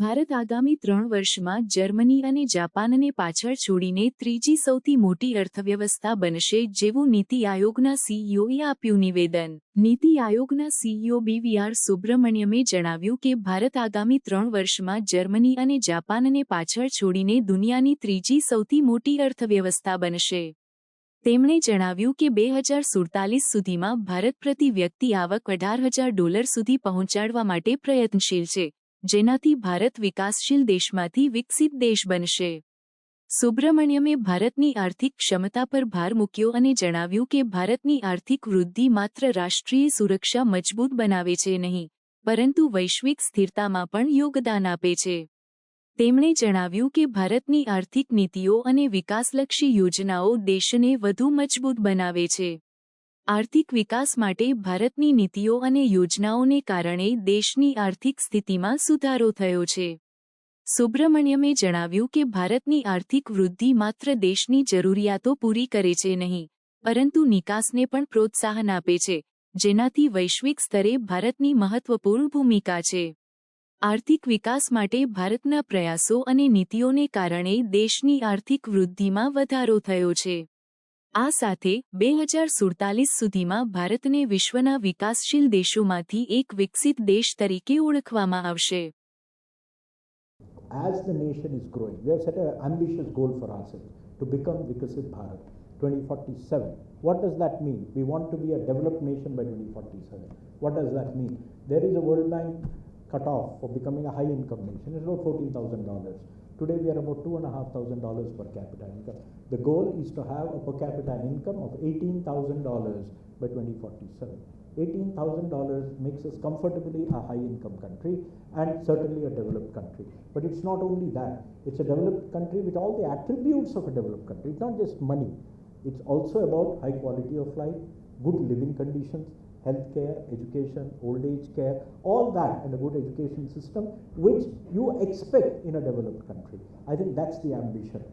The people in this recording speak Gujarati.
ભારત આગામી ત્રણ વર્ષમાં જર્મની અને જાપાનને પાછળ છોડીને ત્રીજી સૌથી મોટી અર્થવ્યવસ્થા બનશે જેવું નીતિ આયોગના સીઈઓએ આપ્યું નિવેદન. નીતિ આયોગના સીઈઓ બીવીઆર સુબ્રમણ્યમે જણાવ્યું કે ભારત આગામી ત્રણ વર્ષમાં જર્મની અને જાપાનને પાછળ છોડીને દુનિયાની ત્રીજી સૌથી મોટી અર્થવ્યવસ્થા બનશે. તેમણે જણાવ્યું કે બે હજાર સુડતાલીસ સુધીમાં ભારત પ્રતિ વ્યક્તિ આવક અઢાર હજાર ડોલર સુધી પહોંચાડવા માટે પ્રયત્નશીલ છે. જેનાથી ભારત વિકાસશીલ દેશમાંથી વિકસિત દેશ બનશે. સુબ્રમણ્યમે ભારતની આર્થિક ક્ષમતા પર ભાર મૂક્યો અને જણાવ્યું કે ભારતની આર્થિક વૃદ્ધિ માત્ર રાષ્ટ્રીય સુરક્ષા મજબૂત બનાવે છે નહીં, પરંતુ વૈશ્વિક સ્થિરતામાં પણ યોગદાન આપે છે. તેમણે જણાવ્યું કે ભારતની આર્થિક નીતિઓ અને વિકાસલક્ષી યોજનાઓ દેશને વધુ મજબૂત બનાવે છે. આર્થિક વિકાસ માટે ભારતની નીતિઓ અને યોજનાઓને કારણે દેશની આર્થિક સ્થિતિમાં સુધારો થયો છે. સુબ્રમણ્યમે જણાવ્યું કે ભારતની આર્થિક વૃદ્ધિ માત્ર દેશની જરૂરિયાતો પૂરી કરે છે નહીં, પરંતુ નિકાસને પણ પ્રોત્સાહન આપે છે, જેનાથી વૈશ્વિક સ્તરે ભારતની મહત્વપૂર્ણ ભૂમિકા છે. આર્થિક વિકાસ માટે ભારતના પ્રયાસો અને નીતિઓને કારણે દેશની આર્થિક વૃદ્ધિમાં વધારો થયો છે. આ સાથે બે હજાર સુડતાલીસ સુધીમાં ભારતને વિશ્વના વિકાસશીલ દેશોમાંથી એક વિકસિત દેશ તરીકે ઓળખવામાં આવશે as the nation is growing, we have set an ambitious goal for ourselves to become Vikasit Bharat 2047. What does that mean? We want to be a developed nation by 2047. What does that mean? There is a World Bank cutoff for becoming a high income nation. It's about $14,000. Today we are about $2,500 per capita income. The goal is to have a per capita income of $18,000 by 2047. $18,000 makes us comfortably a high income country and certainly a developed country. But it's not only that, it's a developed country with all the attributes of a developed country. It's not just money, it's also about high quality of life, good living conditions, healthcare, education, old age care, all that and a good education system which you expect in a developed country. I think that's the ambition.